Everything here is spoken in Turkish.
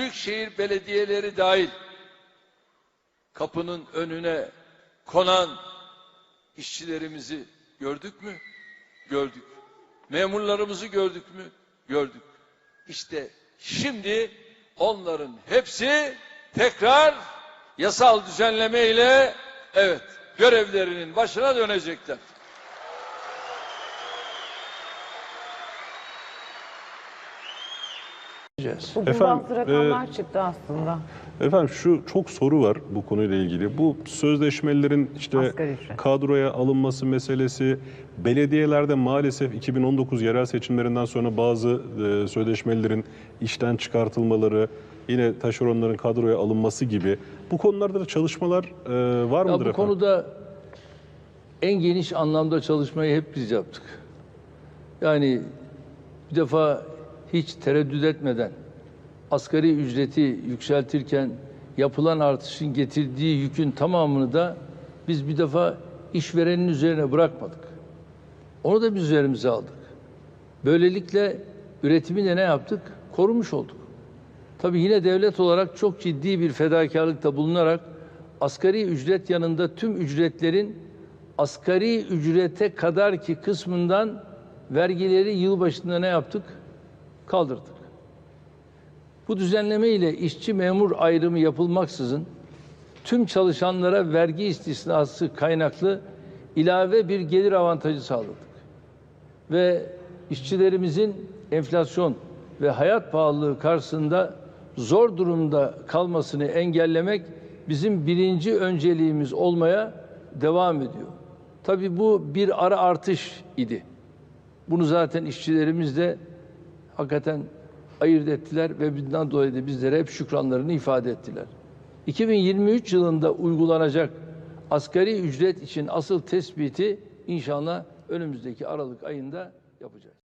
Büyükşehir belediyeleri dahil kapının önüne konan işçilerimizi gördük mü? Gördük. Memurlarımızı gördük mü? Gördük. İşte şimdi onların hepsi tekrar yasal düzenleme ile evet görevlerinin başına dönecekler. Bugün Efendim, bazı rakamlar çıktı aslında. Efendim şu çok soru var bu konuyla ilgili. Bu sözleşmelerin işte kadroya alınması meselesi, belediyelerde maalesef 2019 yerel seçimlerinden sonra bazı e, sözleşmelerin işten çıkartılmaları, yine taşeronların kadroya alınması gibi bu konularda da çalışmalar e, var Ya mıdır bu efendim? konuda en geniş anlamda çalışmayı hep biz yaptık. Yani bir defa hiç tereddüt etmeden asgari ücreti yükseltirken yapılan artışın getirdiği yükün tamamını da biz bir defa işverenin üzerine bırakmadık. Onu da biz üzerimize aldık. Böylelikle üretimi de ne yaptık? Korumuş olduk. Tabii yine devlet olarak çok ciddi bir fedakarlıkta bulunarak asgari ücret yanında tüm ücretlerin asgari ücrete kadar ki kısmından vergileri yılbaşında ne yaptık? Kaldırdık. Bu düzenleme ile işçi memur ayrımı yapılmaksızın tüm çalışanlara vergi istisnası kaynaklı ilave bir gelir avantajı sağladık ve işçilerimizin enflasyon ve hayat pahalılığı karşısında zor durumda kalmasını engellemek bizim birinci önceliğimiz olmaya devam ediyor. Tabii bu bir ara artış idi. Bunu zaten işçilerimiz de hakikaten ayırt ettiler ve bundan dolayı da bizlere hep şükranlarını ifade ettiler. 2023 yılında uygulanacak asgari ücret için asıl tespiti inşallah önümüzdeki Aralık ayında yapacağız.